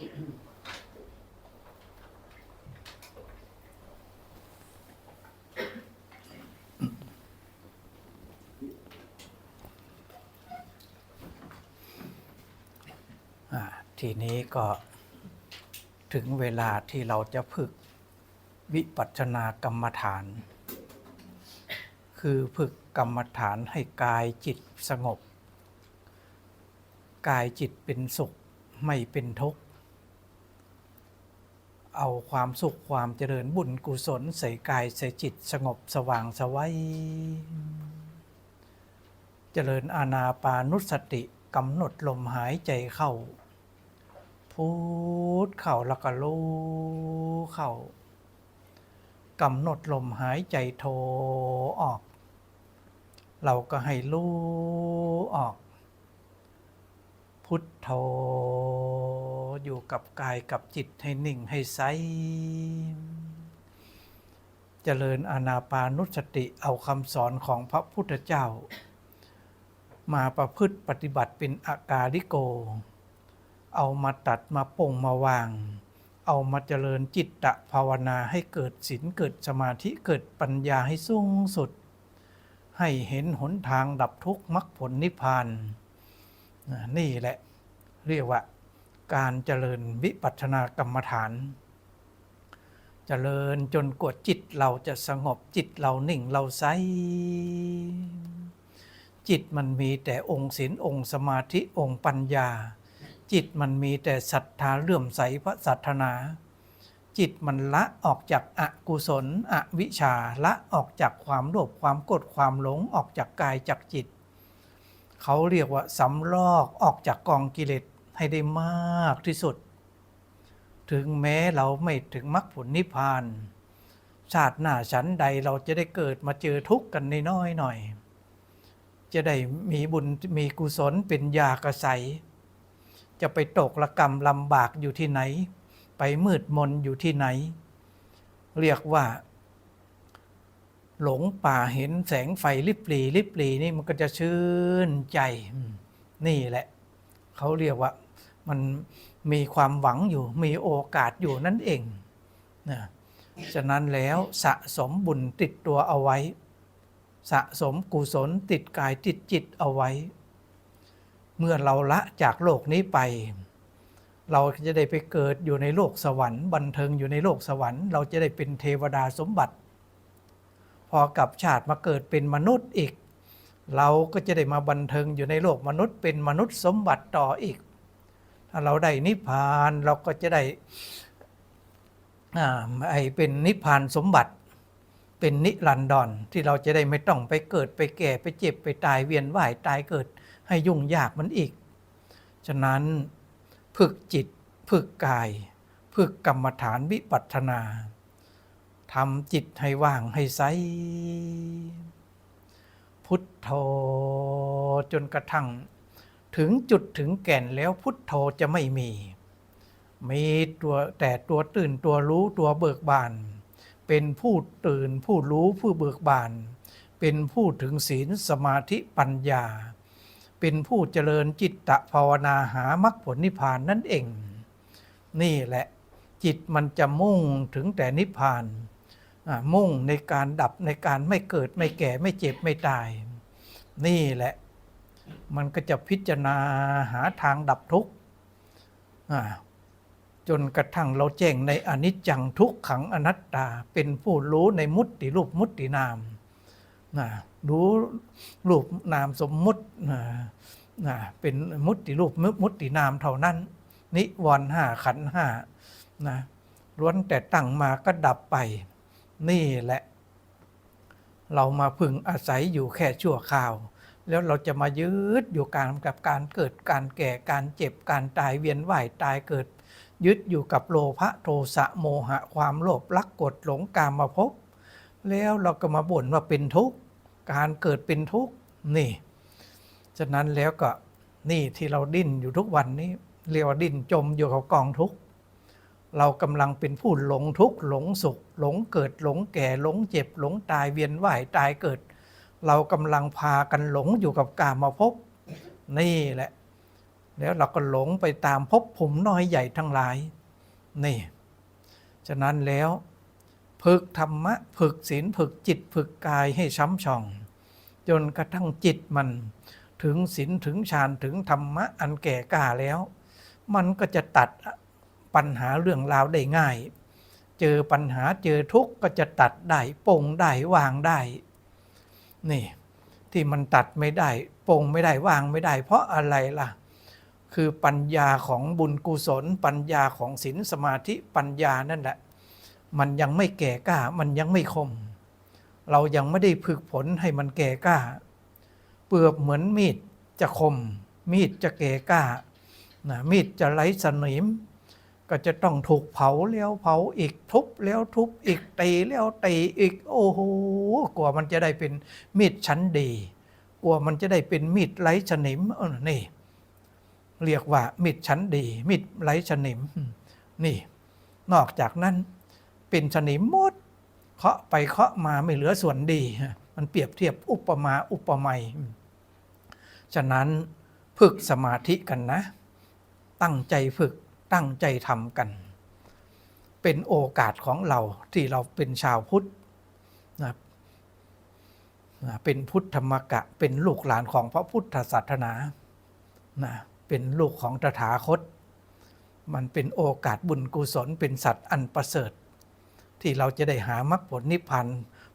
ทีนี้ก็ถึงเวลาที่เราจะฝึกวิปัสสนากรรมฐาน คือฝึกกรรมฐานให้กายจิตสงบ กายจิตเป็นสุขไม่เป็นทุกข์ เอาความสุขความเจริญบุญกุศลใส่กายใส่จิตสงบสว่างสวัยเจริญอาณาปานุสติกำหนดลมหายใจเข้า พูดเข้าแล้วก็รู้เข้ากำหนดลมหายใจโทออก เราก็ให้รู้ออก พุทโธ อยู่กับกายกับจิตให้นิ่งให้ใสเจริญอานาปานุสติเอาคำสอนของพระพุทธเจ้า มาประพฤติปฏิบัติเป็นอากาลิโก เอามาตัดมาป่งมาวาง เอามาเจริญจิตตภาวนาให้เกิดศีลเกิดสมาธิเกิดปัญญาให้สูงสุด ให้เห็นหนทางดับทุกข์มรรคผลนิพพานนี่แหละเรียกว่า การเจริญวิปัสสนากรรมฐาน เจริญจนกว่าจิตเราจะสงบจิตเรานิ่งเราใสจิตมันมีแต่องค์ศีลองค์สมาธิองค์ปัญญา จิตมันมีแต่ศรัทธาเลื่อมใสพระศาสนา จิตมันละออกจากอกุศลอวิชชาละออกจากความโลภความโกรธความหลงออกจากกายจากจิต เขาเรียกว่าสำลอกออกจากกองกิเลส ให้ได้มากที่สุด ถึงแม้เราไม่ถึงมรรคผลนิพพาน ชาติหน้าฉันใดเราจะได้เกิดมาเจอทุกข์กันน้อยหน่อย จะได้มีบุญมีกุศลเป็นยากระใส จะไปตกระกรรมลำบากอยู่ที่ไหน ไปมืดมนอยู่ที่ไหน เรียกว่าหลงป่าเห็นแสงไฟลิบหลีลิบหลีนี่มันก็จะชื่นใจ นี่แหละ เขาเรียกว่า มันมีความหวังอยู่มีโอกาสอยู่นั่นเองนะฉะนั้นแล้วสะสมบุญติดตัวเอาไว้ สะสมกุศลติดกายติดจิตเอาไว้ เมื่อเราละจากโลกนี้ไป เราจะได้ไปเกิดอยู่ในโลกสวรรค์บันเทิงอยู่ในโลกสวรรค์ เราจะได้เป็นเทวดาสมบัติ พอกลับชาติมาเกิดเป็นมนุษย์อีก เราก็จะได้มาบันเทิงอยู่ในโลกมนุษย์เป็นมนุษย์สมบัติต่ออีก ถ้าเราได้นิพพานเราก็จะได้อ่าไอเป็นนิพพานสมบัติ เป็นนิรันดรที่เราจะได้ไม่ต้องไปเกิดไปแก่ไปเจ็บไปตายเวียนว่ายตายเกิดให้ยุ่งยากมันอีก ฉะนั้นฝึกจิตฝึกกายฝึกกรรมฐานวิปัสสนาทำจิตให้ว่างให้ใส พุทโธจนกระทั่ง ถึงจุดถึงแก่นแล้วพุทโธจะไม่มี มีตัวแต่ตัวตื่นตัวรู้ตัวเบิกบาน เป็นผู้ตื่นผู้รู้ผู้เบิกบาน เป็นผู้ถึงศีลสมาธิปัญญา เป็นผู้เจริญจิตตภาวนาหามรรคผลนิพพานนั่นเอง นี่แหละจิตมันจะมุ่งถึงแต่นิพพาน มุ่งในการดับในการไม่เกิดไม่แก่ไม่เจ็บไม่ตาย นี่แหละ มันก็จะพิจารณาหาทางดับทุกข์จนกระทั่งเราแจ้งในอนิจจังทุกขังอนัตตา เป็นผู้รู้ในมุตติรูปมุตตินามนะรู้รูปนามสมมุตินะเป็นมุตติรูปมุตตินามเท่านั้น นิวรณ์ห้าขันห้านะล้วนแต่ตั้งมาก็ดับไป นี่แหละ เรามาพึงอาศัยอยู่แค่ชั่วคราว แล้วเราจะมายึดอยู่การกับการเกิดการแก่การเจ็บการตายเวียนว่ายตายเกิด ยึดอยู่กับโลภะโทสะโมหะความโลภรักกดหลงกามมาพบ แล้วเราก็มาบ่นว่าเป็นทุกข์การเกิดเป็นทุกข์นี่ฉะนั้นแล้วก็นี่ที่เราดิ้นอยู่ทุกวันนี้ เรียกว่าดิ้นจมอยู่กับกองทุกข์เรากำลังเป็นผู้หลงทุกข์หลงสุข หลงเกิดหลงแก่หลงเจ็บหลงตายเวียนว่ายตายเกิด เรากำลังพากันหลงอยู่กับกามาพบนี่แหละ แล้วเราก็หลงไปตามพภูมิน้อยใหญ่ทั้งหลาย นี่ ฉะนั้นแล้วฝึกธรรมะฝึกศีลฝึกจิตฝึกกายให้ช้ำช่อง จนกระทั่งจิตมัน ถึงศีลถึงฌานถึงธรรมะอันแก่กล้าแล้ว มันก็จะตัดปัญหาเรื่องราวได้ง่าย เจอปัญหาเจอทุกข์ก็จะตัดได้ปงได้วางได้ นี่ที่มันตัดไม่ได้ปลงไม่ได้วางไม่ได้ เพราะอะไรล่ะ คือปัญญาของบุญกุศล ปัญญาของศีลสมาธิปัญญานั่นแหละ มันยังไม่แก่กล้า มันยังไม่คม เรายังไม่ได้ฝึกผลให้มันแก่กล้า เปลือกเหมือนมีดจะคม มีดจะแก่กล้านะมีดจะไร้สนิม ก็จะต้องถูกเผาแล้วเผาอีกทุบแล้วทุบอีกตีแล้วตีอีกโอ้โหกว่ามันจะได้เป็นมีดชั้นดีกว่ามันจะได้เป็นมีดไร้สนิมเออนี่ เรียกว่ามีดชั้นดีมีดไร้สนิม นี่ นอกจากนั้นเป็นสนิมหมดเคาะไปเคาะมาไม่เหลือส่วนดี มันเปรียบเทียบอุปมาอุปไมยฉะนั้นฝึกสมาธิกันนะ ตั้งใจฝึก ตั้งใจทำกัน เป็นโอกาสของเราที่เราเป็นชาวพุทธนะเป็นพุทธธรรมกะ เป็นลูกหลานของพระพุทธศาสนานะเป็นลูกของตถาคต มันเป็นโอกาสบุญกุศลเป็นสัตว์อันประเสริฐ ที่เราจะได้หามรรคผลนิพพาน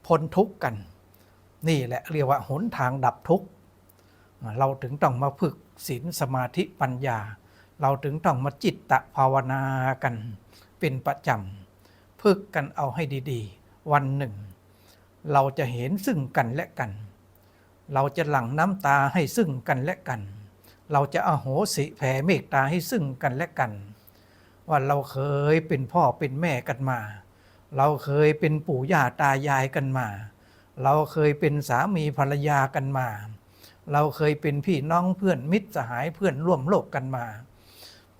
พ้นทุกข์กัน นี่แหละเรียกว่าหนทางดับทุกข์เราถึงต้องมาฝึกศีลสมาธิปัญญา เราถึงต้องมาจิตตะภาวนากันเป็นประจำฝึกกันเอาให้ดีๆ วันหนึ่ง เราจะเห็นซึ่งกันและกัน เราจะหลั่งน้ำตาให้ซึ่งกันและกัน เราจะอโหสิแผ่เมตตาให้ซึ่งกันและกัน ว่าเราเคยเป็นพ่อเป็นแม่กันมา เราเคยเป็นปู่ย่าตายายกันมา เราเคยเป็นสามีภรรยากันมาเราเคยเป็นพี่น้องเพื่อนมิตรสหายเพื่อนร่วมโลกกันมา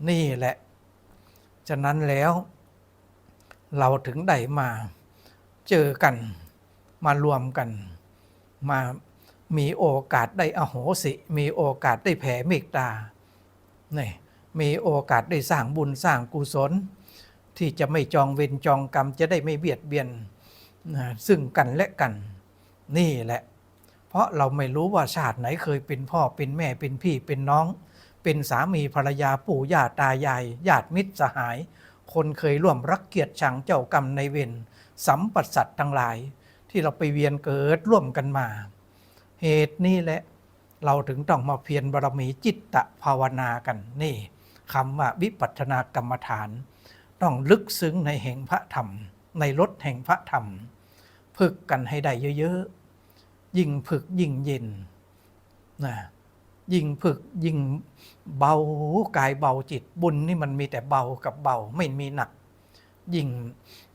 นี่แหละ ฉะนั้นแล้ว เราถึงได้มาเจอกันมารวมกัน มามีโอกาสได้อโหสิ มีโอกาสได้แผ่เมตตานี่มีโอกาสได้สร้างบุญสร้างกุศล ที่จะไม่จองเวรจองกรรมจะได้ไม่เบียดเบียนซึ่งกันและกัน นี่แหละ เพราะเราไม่รู้ว่าชาติไหนเคยเป็นพ่อเป็นแม่เป็นพี่เป็นน้อง เป็นสามีภรรยาปู่ย่าตายายญาติมิตรสหาย คนเคยร่วมรักเกียรติชังเจ้ากรรมในเวรสัมปัสสัตทั้งหลาย ที่เราไปเวียนเกิดร่วมกันมา เหตุนี้แหละเราถึงต้องมาเพียรบารมีจิตตภาวนากันนี่คำว่าวิปัสสนากรรมฐาน ต้องลึกซึ้งในแห่งพระธรรม ในรถแห่งพระธรรมฝึกกันให้ได้เยอะๆ ยิ่งฝึกยิ่งเย็นนะ ยิ่งฝึกยิ่งเบากายเบาจิตบุญนี่มันมีแต่เบากับเบาไม่มีหนัก ยิ่ง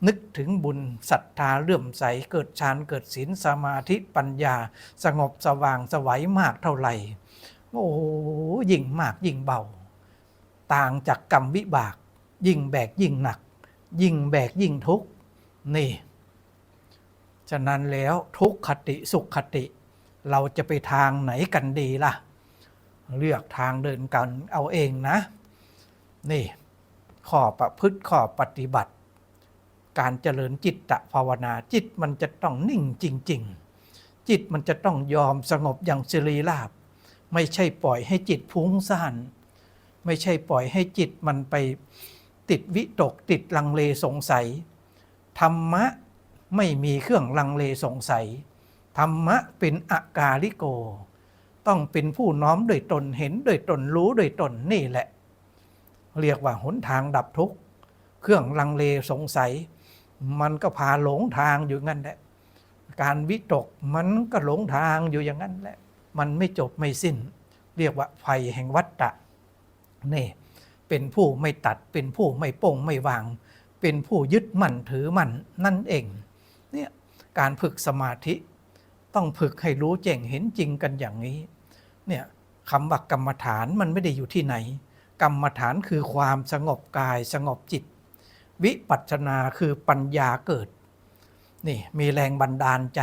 นึกถึงบุญศรัทธาเลื่อมใสเกิดฌานเกิดศีลสมาธิปัญญา สงบสว่างสวัยมากเท่าไหร่โอ้ยิ่งมากยิ่งเบา ต่างจากกรรมวิบาก ยิ่งแบกยิ่งหนัก ยิ่งแบกยิ่งทุกข์นี่ ฉะนั้นแล้วทุกขติสุขคติ เราจะไปทางไหนกันดีล่ะ เลือกทางเดินกันเอาเองนะ นี่ข้อประพฤติข้อปฏิบัติ การเจริญจิตตภาวนาจิตมันจะต้องนิ่งจริง ๆ จิตมันจะต้องยอมสงบอย่างสิรีราบ ไม่ใช่ปล่อยให้จิตฟุ้งซ่าน ไม่ใช่ปล่อยให้จิตมันไปติดวิตกติดลังเลสงสัย ธรรมะไม่มีเครื่องลังเลสงสัย ธรรมะเป็นอากาลิโก ต้องเป็นผู้น้อมโดยตนเห็นโดยตนรู้โดยตนนี่แหละ เรียกว่าหนทางดับทุกข์ เครื่องลังเลสงสัย มันก็พาหลงทางอยู่งั้นแหละ การวิตกมันก็หลงทางอยู่อย่างนั้นแหละ มันไม่จบไม่สิ้น เรียกว่าไฟแห่งวัฏฏะนี่เป็นผู้ไม่ตัดเป็นผู้ไม่โป่งไม่วาง เป็นผู้ยึดมั่นถือมั่นนั่นเองเนี่ยการฝึกสมาธิ ต้องฝึกให้รู้แจ้งเห็นจริงกันอย่างนี้ เนี่ยคำว่ากรรมฐานมันไม่ได้อยู่ที่ไหน กรรมฐานคือความสงบกายสงบจิต วิปัสสนาคือปัญญาเกิด นี่มีแรงบันดาลใจ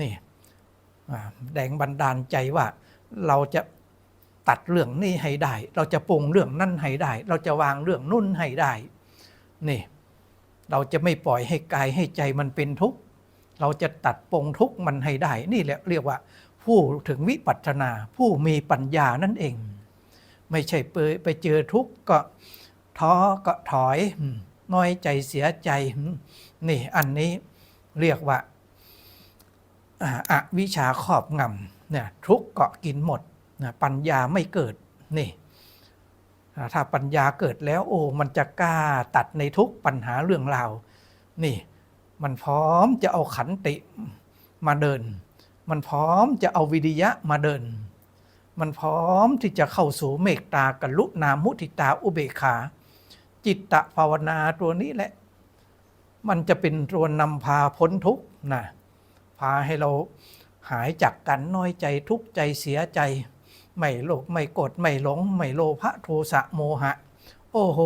นี่แรงบันดาลใจว่าเราจะตัดเรื่องนี้ให้ได้ เราจะปรุงเรื่องนั่นให้ได้ เราจะวางเรื่องนุ่นให้ได้ นี่ เราจะไม่ปล่อยให้กายให้ใจมันเป็นทุกข์ เราจะตัดปงทุกมันให้ได้ นี่แหละเรียกว่า ผู้ถึงวิปัสสนา ผู้มีปัญญานั่นเอง ไม่ใช่ไปไปเจอทุกข์ก็ท้อก็ถอยน้อยใจเสียใจนี่อันนี้เรียกว่าอาวิชชาครอบงำเนี่ยทุกเกาะกินหมดปัญญาไม่เกิดนี่ถ้าปัญญาเกิดแล้วโอ้มันจะกล้าตัดในทุกปัญหาเรื่องราวนี่ มันพร้อมจะเอาขันติมาเดิน มันพร้อมจะเอาวิริยะมาเดิน มันพร้อมที่จะเข้าสู่เมตตากรุณามุทิตาอุเบกขา จิตตภาวนาตัวนี้แหละ มันจะเป็นตัวนำพาพ้นทุกข์นะพาให้เราหายจากกันน้อยใจทุกข์ใจเสียใจ ไม่โลภไม่โกรธไม่หลง ไม่โลภะโทสะโมหะ โอ้โห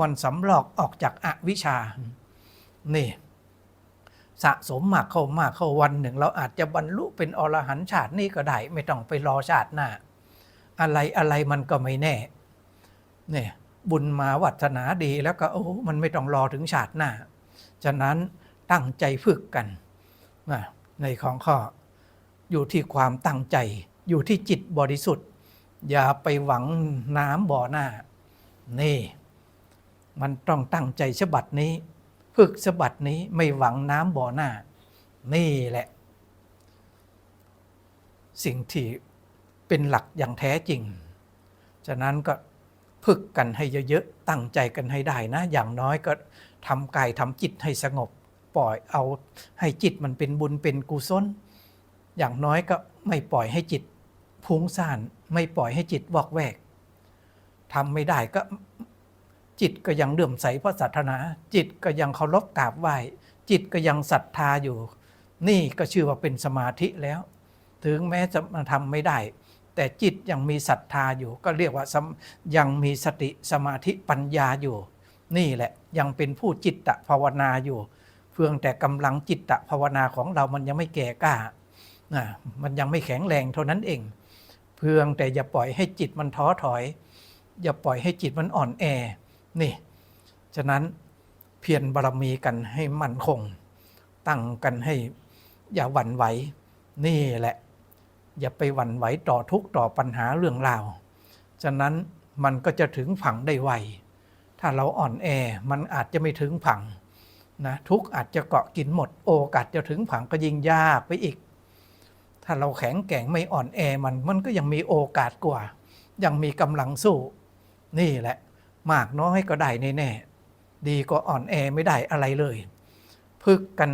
มันสำลอกออกจากอวิชชานี่ สะสมมากเข้ามากเข้าวันหนึ่ง เราอาจจะบรรลุเป็นอรหันต์ชาตินี้ก็ได้ไม่ต้องไปรอชาติหน้า อะไรอะไรมันก็ไม่แน่เนี่ยบุญมาวัฒนาดีแล้วก็โอ้มันไม่ต้องรอถึงชาติหน้า ฉะนั้นตั้งใจฝึกกันนะในของข้ออยู่ที่ความตั้งใจ อยู่ที่จิตบริสุทธิ์ อย่าไปหวังน้ำบ่อหน้า นี่ มันต้องตั้งใจฉบับนี้ ฝึกฉบับนี้ไม่หวังน้ำบ่อหน้า นี่แหละ สิ่งที่เป็นหลักอย่างแท้จริง ฉะนั้นก็ฝึกกันให้เยอะๆ ตั้งใจกันให้ได้นะ อย่างน้อยก็ทำกายทำจิตให้สงบ ปล่อยเอาให้จิตมันเป็นบุญเป็นกุศล อย่างน้อยก็ไม่ปล่อยให้จิตพุ้งซ่าน ไม่ปล่อยให้จิตวอกแวกทำไม่ได้ก็ จิตก็ยังเลื่อมใสพระศาสนา จิตก็ยังเคารพกราบไหว้ จิตก็ยังศรัทธาอยู่ นี่ก็ชื่อว่าเป็นสมาธิแล้ว ถึงแม้จะมาทำไม่ได้ แต่จิตยังมีศรัทธาอยู่ ก็เรียกว่ายังมีสติสมาธิปัญญาอยู่ นี่แหละยังเป็นผู้จิตตภาวนาอยู่ เพียงแต่กำลังจิตตภาวนาของเรามันยังไม่แก่กล้านะมันยังไม่แข็งแรงเท่านั้นเอง เพียงแต่อย่าปล่อยให้จิตมันท้อถอย อย่าปล่อยให้จิตมันอ่อนแอ นี่ ฉะนั้นเพียรบารมีกันให้มั่นคง ตั้งกันให้อย่าหวั่นไหว นี่แหละ อย่าไปหวั่นไหวต่อทุกต่อปัญหาเรื่องราว ฉะนั้นมันก็จะถึงฝั่งได้ไว ถ้าเราอ่อนแอมันอาจจะไม่ถึงฝั่งนะทุกอาจจะเกาะกินหมด โอกาสจะถึงฝั่งก็ยิ่งยากไปอีก ถ้าเราแข็งแกร่งไม่อ่อนแอมันมันก็ยังมีโอกาสกว่า ยังมีกำลังสู้ นี่แหละ มากน้อยก็ได้แน่ๆดีก็อ่อนแอไม่ได้อะไรเลยพึกกัน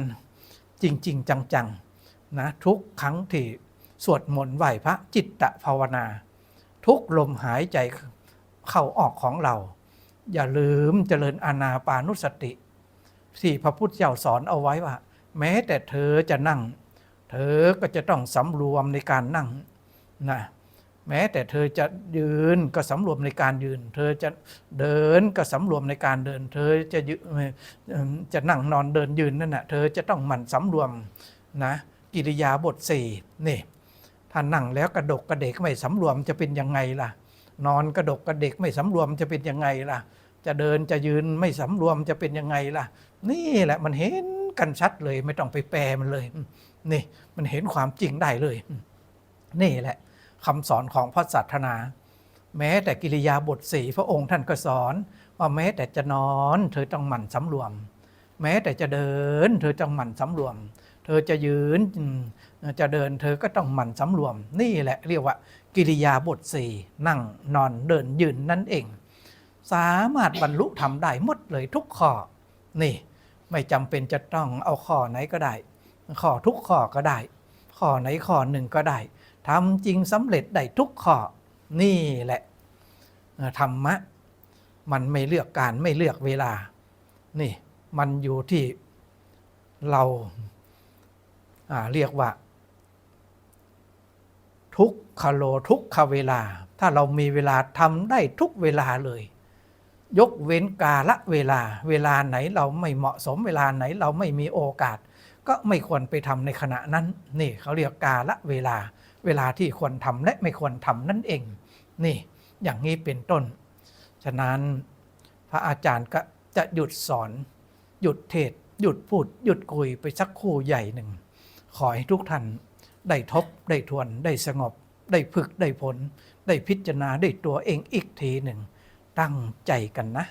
จริง ๆ จังๆนะทุกครั้งที่สวดมนต์ไหว้พระจิตตภาวนา ทุกลมหายใจเข้าออกของเรา อย่าลืมเจริญอานาปานุสติที่พระพุทธเจ้าสอนเอาไว้ว่า แม้แต่เธอจะนั่ง เธอก็จะต้องสำรวมในการนั่งนะ แม้แต่เธอจะยืนก็สำรวมในการยืน เธอจะเดินก็สำรวมในการเดิน เธอจะจะนั่งนอนเดินยืนนั่นนะเธอจะต้องหมั่นสำรวมนะกิริยาบทสี่นี่ถ้านั่งแล้วกระดกกระเดกไม่สำรวมจะเป็นยังไงล่ะ นอนกระดกกระเดกไม่สำรวมจะเป็นยังไงล่ะ จะเดินจะยืนไม่สำรวมจะเป็นยังไงล่ะ นี่แหละมันเห็นกันชัดเลยไม่ต้องไปแปลมันเลย นี่มันเห็นความจริงได้เลย นี่แหละ คำสอนของพระศาสนา แม้แต่กิริยาบทสี่พระองค์ท่านก็สอน ว่าแม้แต่จะนอน เธอต้องหมั่นสำรวม แม้แต่จะเดิน เธอต้องหมั่นสำรวม เธอจะยืนจะเดิน เธอก็ต้องหมั่นสำรวม นี่แหละเรียกว่า กิริยาบทสี่นั่งนอนเดินยืนนั่นเอง สามารถบรรลุทำได้หมดเลยทุกข้อนี่ไม่จำเป็นจะต้องเอาข้อไหนก็ได้ ข้อทุกข้อก็ได้ ข้อไหนข้อหนึ่งก็ได้ ทำจริงสำเร็จได้ทุกข้อนี่แหละธรรมะ มันไม่เลือกการไม่เลือกเวลา นี่มันอยู่ที่เราเรียกว่า ทุกขโลทุกขเวลา ถ้าเรามีเวลาทำได้ทุกเวลาเลย ยกเว้นกาละเวลา เวลาไหนเราไม่เหมาะสมเวลาไหนเราไม่มีโอกาส ก็ไม่ควรไปทำในขณะนั้น นี่เขาเรียกกาละเวลา เวลาที่ควรทำและไม่ควรทำนั่นเอง นี่อย่างนี้เป็นต้น ฉะนั้นพระอาจารย์ก็จะหยุดสอน หยุดเทศ หยุดพูด หยุดคุยไปสักครู่ใหญ่หนึ่ง ขอให้ทุกท่านได้ทบ ได้ทวน ได้สงบ ได้ฝึก ได้ผล ได้พิจารณาได้ตัวเองอีกทีหนึ่ง ตั้งใจกันนะ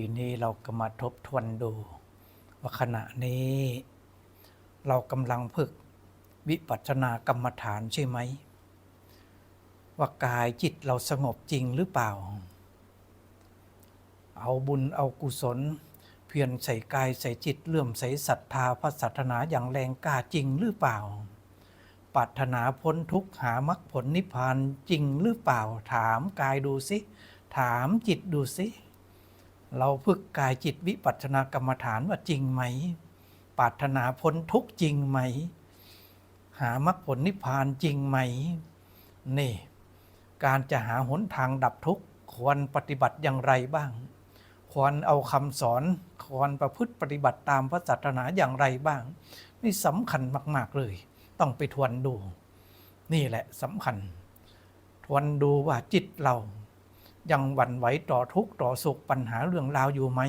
ทีนี้เราก็มาทบทวนดู ว่าขณะนี้ เรากำลังฝึกวิปัสสนากรรมฐานใช่ไหม ว่ากายจิตเราสงบจริงหรือเปล่า เอาบุญเอากุศล เพียรใส่กายใส่จิตเลื่อมใส่ศรัทธาพระศาสนาอย่างแรงกล้าจริงหรือเปล่าปรารถนาพ้นทุกข์หามรรคผลนิพพานจริงหรือเปล่าถามกายดูสิ ถามจิตดูสิ เราฝึกกายจิตวิปัสสนากรรมฐานว่าจริงไหมปรารถนาพ้นทุกจริงไหม หามรรคผลนิพพานจริงไหม นี่ การจะหาหนทางดับทุกข์ควรปฏิบัติอย่างไรบ้าง ควรเอาคำสอน ควรประพฤติปฏิบัติตามพระศาสนาอย่างไรบ้าง นี่สำคัญมาก ๆเลย ต้องไปทวนดู นี่แหละสำคัญ ทวนดูว่าจิตเรา ยังหวั่นไหวต่อทุกข์ต่อสุขปัญหาเรื่องราวอยู่ไหม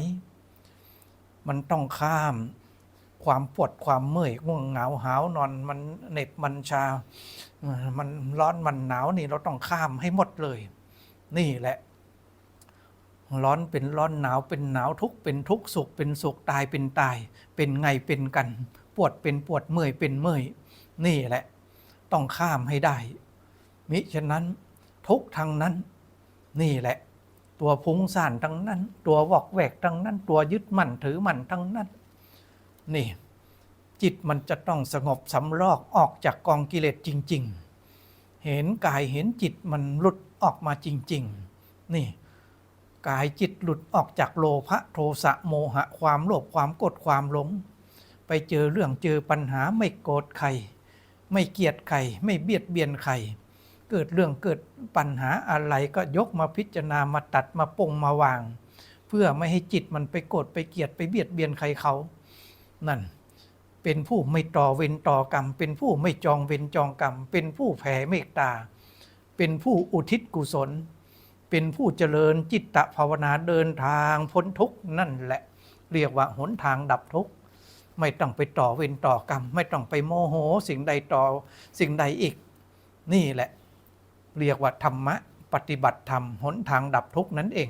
มันต้องข้ามความปวดความเมื่อยง่วงเหงาหาวนอนมันเหน็บมันชา มันร้อนมันหนาวนี่เราต้องข้ามให้หมดเลย นี่แหละ ร้อนเป็นร้อนหนาวเป็นหนาวทุกเป็นทุกสุขเป็นสุขตายเป็นตาย เป็นไงเป็นกัน ปวดเป็นปวดเมื่อยเป็นเมื่อยนี่แหละ ต้องข้ามให้ได้ มิฉะนั้นทุกทางนั้น นี่แหละ ตัวพุงซ่านทั้งนั้น ตัววอกแวกทั้งนั้น ตัวยึดมั่นถือมั่นทั้งนั้น นี่ จิตมันจะต้องสงบสำรอกออกจากกองกิเลสจริง ๆ เห็นกายเห็นจิตมันหลุดออกมาจริง ๆ นี่กายจิตหลุดออกจากโลภะโทสะโมหะความโลภความโกรธความหลง ไปเจอเรื่องเจอปัญหาไม่โกรธใคร ไม่เกลียดใคร ไม่เบียดเบียนใคร เกิดเรื่องเกิดปัญหาอะไรก็ยกมาพิจารณามาตัดมาปงมาวาง เพื่อไม่ให้จิตมันไปโกรธไปเกลียดไปเบียดเบียนใครเขา นั่น เป็นผู้ไม่ต่อเวรต่อกรรม เป็นผู้ไม่จองเวรจองกรรม เป็นผู้แผ่เมตตา เป็นผู้อุทิศกุศล เป็นผู้เจริญจิตตภาวนาเดินทางพ้นทุกนั่นแหละ เรียกว่าหนทางดับทุกข์ไม่ต้องไปต่อเวรต่อกรรม ไม่ต้องไปโมโหสิ่งใดต่อสิ่งใดอีก นี่แหละ เรียกว่าธรรมะ ปฏิบัติธรรมหนทางดับทุกข์นั่นเอง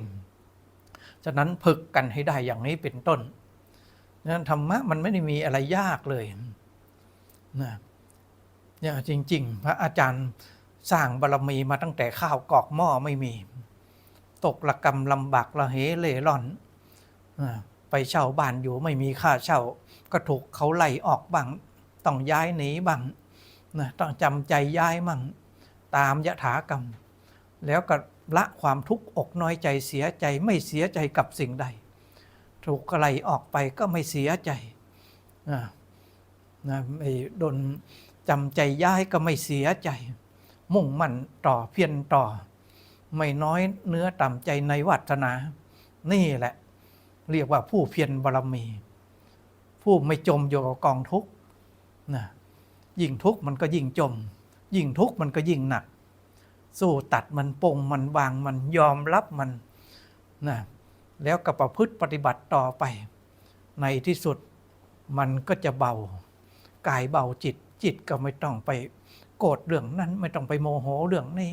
ฉะนั้นฝึกกันให้ได้อย่างนี้เป็นต้นนั้นธรรมะมันไม่ได้มีอะไรยากเลยนะเนี่ยจริง ๆ พระอาจารย์สร้างบารมีมาตั้งแต่ข้าวกอกหม้อไม่มี ตกระกรรมลำบากระเหเล่ร่อน ไปเช่าบ้านอยู่ไม่มีค่าเช่า ก็ถูกเขาไล่ออกบ้าง ต้องย้ายหนีบ้างนะต้องจำใจย้ายมั่ง ตามยถากรรม แล้วก็ละความทุกข์อกน้อยใจเสียใจไม่เสียใจกับสิ่งใด ถูกไล่ออกไปก็ไม่เสียใจนะนะไม่โดนจำใจย้ายก็ไม่เสียใจ มุ่งมั่นต่อเพียรต่อ ไม่น้อยเนื้อต่ำใจในวัฒนา นี่แหละ เรียกว่าผู้เพียรบารมี ผู้ไม่จมอยู่กับกองทุกข์นะยิ่งทุกข์มันก็ยิ่งจม ยิ่งทุกข์มันก็ยิ่งหนัก สู้ตัดมันปงมันวางมันยอมรับมันนะแล้วก็ประพฤติปฏิบัติต่อไป ในที่สุดมันก็จะเบากายเบาจิตจิตก็ไม่ต้องไปโกรธเรื่องนั้นไม่ต้องไปโมโหเรื่องนี้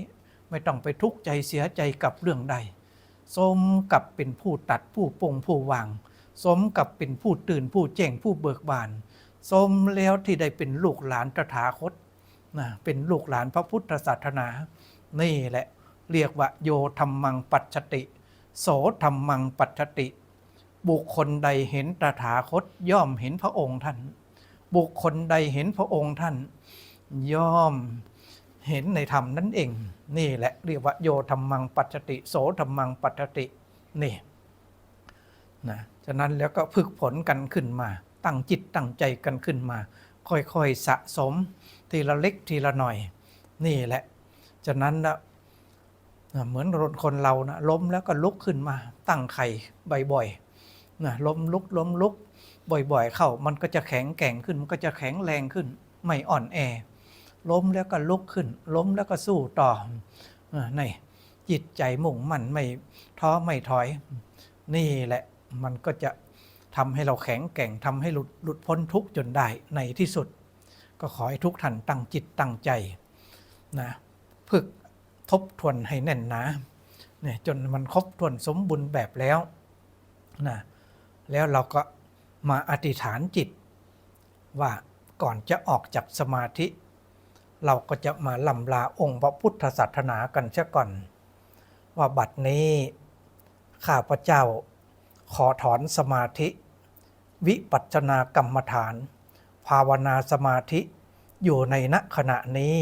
ไม่ต้องไปทุกข์ใจเสียใจกับเรื่องใด สมกับเป็นผู้ตัดผู้ปงผู้วาง สมกับเป็นผู้ตื่นผู้แจ้งผู้เบิกบาน สมแล้วที่ได้เป็นลูกหลานตถาคต นะเป็นลูกหลานพระพุทธศาสนา นี่แหละเรียกว่าโยธรรมังปัจจติ โสธรรมังปัจจติ บุคคลใดเห็นตถาคตย่อมเห็นพระองค์ท่าน บุคคลใดเห็นพระองค์ท่าน ย่อมเห็นในธรรมนั่นเอง นี่แหละเรียกว่าโยธรรมังปัจจติ โสธรรมังปัจจตินี่นะฉะนั้นแล้วก็ฝึกผลกันขึ้นมา ตั้งจิตตั้งใจกันขึ้นมา ค่อยๆสะสมทีละเล็กทีละหน่อย นี่แหละฉะนั้นนะเหมือนคนเรานะล้มแล้วก็ลุกขึ้นมาตั้งไข่บ่อยๆนะล้มลุกล้มลุกบ่อยๆ เข้ามันก็จะแข็งแกร่งขึ้นมันก็จะแข็งแรงขึ้น ไม่อ่อนแอ ล้มแล้วก็ลุกขึ้น ล้มแล้วก็สู้ต่อในจิตใจมุ่งมั่นไม่ท้อไม่ถอย นี่แหละมันก็จะ ทำให้เราแข็งแกร่งทำให้หลุดหลุดพ้นทุกข์จนได้ในที่สุด ก็ขอให้ทุกท่านตั้งจิตตั้งใจนะฝึกทบทวนให้แน่นหนาเนี่ยจนมันครบถ้วนสมบูรณ์แบบแล้วนะแล้วเราก็มาอธิษฐานจิต ว่าก่อนจะออกจากสมาธิ เราก็จะมาลำลาองค์พระพุทธศาสนากันเสียก่อน ว่าบัดนี้ข้าพเจ้าขอถอนสมาธิ วิปัสสนากรรมฐาน ภาวนาสมาธิอยู่ในณขณะนี้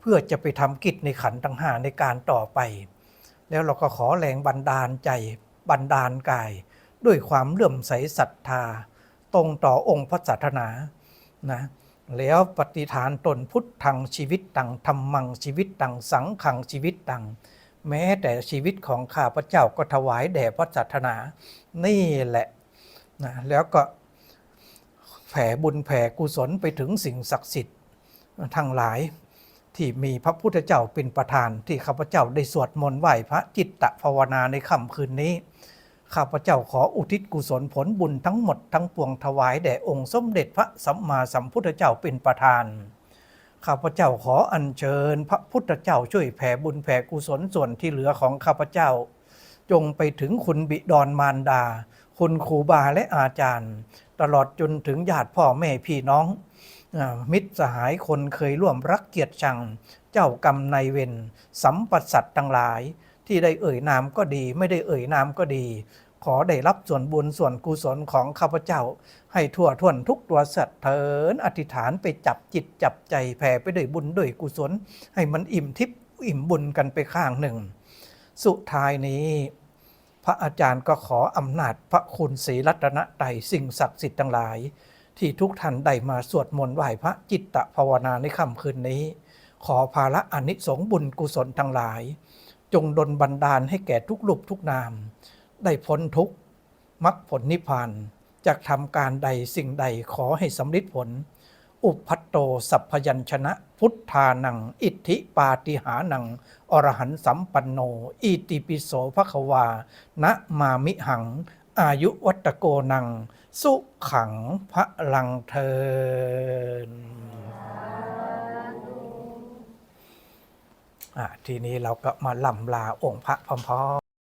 เพื่อจะไปทำกิจในขันธ์ตั้งห้าในการต่อไป แล้วเราก็ขอแรงบันดาลใจบันดาลกาย ด้วยความเลื่อมใสศรัทธา ตรงต่อองค์พระศาสนานะแล้วปฏิฐานตนพุทธังชีวิตตังธรรมังชีวิตตังสังขังชีวิตตังแม้แต่ชีวิตของข้าพเจ้าก็ถวายแด่พระศาสนา นี่แหละ นะแล้วก็แผ่บุญแผ่กุศลไปถึงสิ่งศักดิ์สิทธิ์ทั้งหลายที่มีพระพุทธเจ้าเป็นประธานที่ข้าพเจ้าได้สวดมนต์ไหว้พระจิตตภาวนาในค่ำคืนนี้ ข้าพเจ้าขออุทิศกุศลผลบุญทั้งหมดทั้งปวงถวายแด่องค์สมเด็จพระสัมมาสัมพุทธเจ้าเป็นประธาน ข้าพเจ้าขออัญเชิญ พระพุทธเจ้าช่วยแผ่บุญแผ่กุศลส่วนที่เหลือของข้าพเจ้า จงไปถึงคุณบิดรมารดา คุณครูบาและอาจารย์ ตลอดจนถึงญาติพ่อแม่พี่น้อง มิตรสหายคนเคยร่วมรักเกียรติชัง เจ้ากรรมนายเวรสัมปัสสัตว์ทั้งหลาย ที่ได้เอ่ยนามก็ดี ไม่ได้เอ่ยนามก็ดี ขอได้รับส่วนบุญส่วนกุศลของข้าพเจ้า ให้ทั่วท่วนทุกตัวสัตว์เถินอธิษฐานไปจับจิตจับใจแผ่ไปด้วยบุญด้วยกุศล ให้มันอิ่มทิพย์อิ่มบุญกันไปข้างหนึ่ง สุดท้ายนี้ พระอาจารย์ก็ขออำนาจพระคุณศรีรัตนไตรสิ่งศักดิ์สิทธิ์ทั้งหลาย ที่ทุกท่านได้มาสวดมนต์ไหว้พระจิตตภาวนาในค่ำคืนนี้ ขอภาระอนิสงส์บุญกุศลทั้งหลาย จงดลบันดาลให้แก่ทุกรูปทุกนาม ได้พ้นทุกข์มรรคผลนิพพานจากทำการใดสิ่งใดขอให้สำลิดผล อุพัตโตสัพพยัญชนะ พุทธานัง อิทธิปาติหานัง อรหันสัมปันโน อิติปิโสภควา นะมามิหัง อายุวัตโกนัง สุขังพระลังเทินอะทีนี้เราก็มาลำลาองค์พระพร้อม